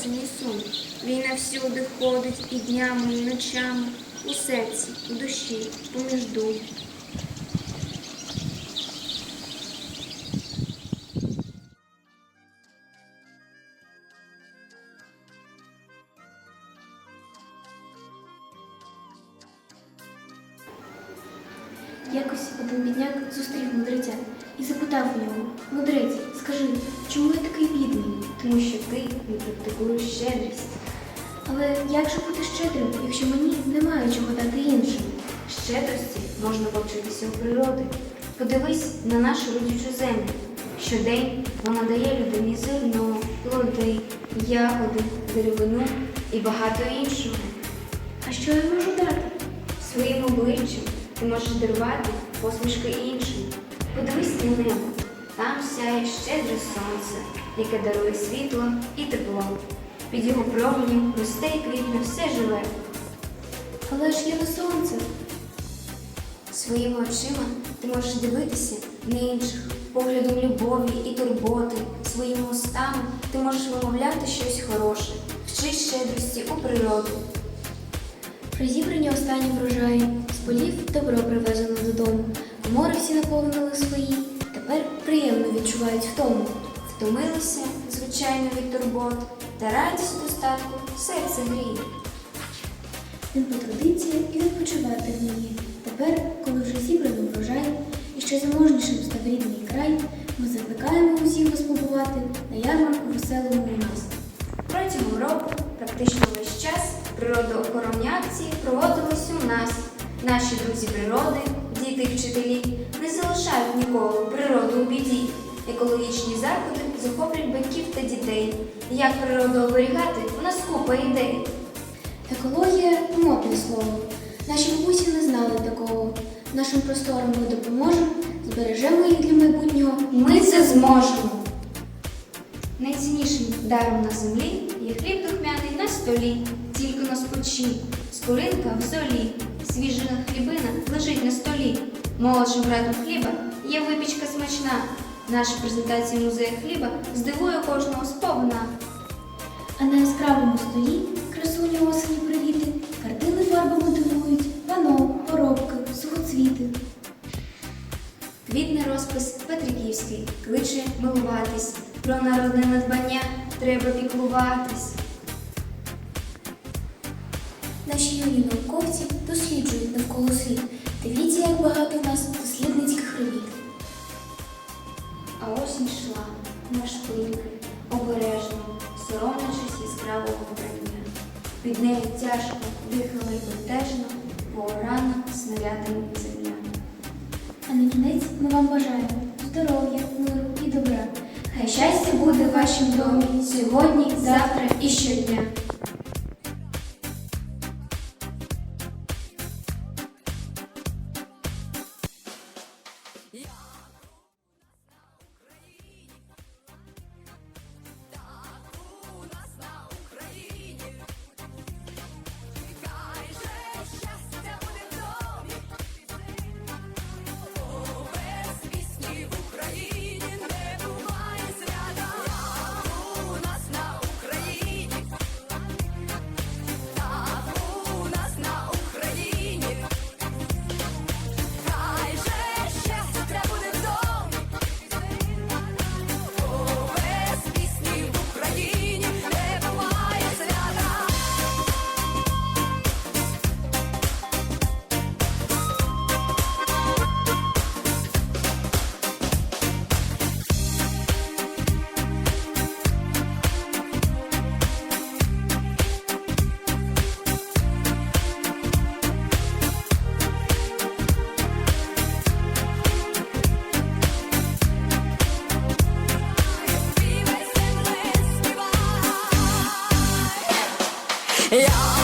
осені сум. Війна всюди ходить і днями, і ночами, у серці, у душі, поміж дум. Якось один бідняк зустрів мудреця і запитав у нього: Мудрець, скажи, чому я такий бідний? Тому що ти не практикуєш щедрість. Але як же бути щедрим, якщо мені немає чого дати іншим? Щедрості можна повчитися у природи. Подивись на нашу родючу землю. Щодень вона дає людині зерно, плоди, ягоди, деревину і багато іншого. А що я можу дати? Своїм обличчям ти можеш дарувати посмішки іншим. Подивись на небо. Там сяє щедре сонце, яке дарує світло і тепло. Під його променем росте і квітне все живе. Але ж я не сонце. Своїми очима ти можеш дивитися на інших поглядом любові і турботи. Своїми устами ти можеш вимовляти щось хороше, вчись щедрості у природу. При зібранні останні врожаї з полів добро привезено додому. Комори всі наповнили свої. Тепер приємно відчувають втому. Втомилися, звичайно, від турбот, та радість достатку серце гріє. Він потрудиться і відпочивати вміє. Тепер, коли вже зібрано врожай, і ще заможнішим став рідний край, ми закликаємо усіх вас на ярмарку веселому у. Протягом року практично весь час природоохоронні акції проводились у нас. Наші друзі природи, діти і вчителі не залишають ніколи природу у біді. Екологічні заходи захоплюють батьків та дітей. Як природу оберігати, у нас купа ідей. Екологія модне слово. Наші бабусі не знали такого. Нашим просторам ми допоможемо, збережемо їх для майбутнього. Ми це зможемо. Найціннішим даром на землі є хліб духмяний на столі, тільки на спочі, скоринка в золі, свіжа хлібина лежить на столі. Молодшим братом хліба є випічка смачна. Наша презентація музею хліба здивує кожного сповна. А на яскравому столі красуні осені привіти, картини фарбами дивують, пано, поробки, сухоцвіти. Квітний розпис Петриківський кличе милуватись. Про народне надбання треба піклуватись. Наші юні науковці досліджують навколо світ. Дивіться, як багато у нас дослідницьких робіт. А осінь йшла, наш плинки, обережно, соромлячись яскравого вбрання. Під нею тяжко дихала й бентежно, поорана снарядами земля. А на кінець ми вам бажаємо здоров'я, миру і добра. Хай щастя буде в вашім домі сьогодні, завтра і щодня. Yeah.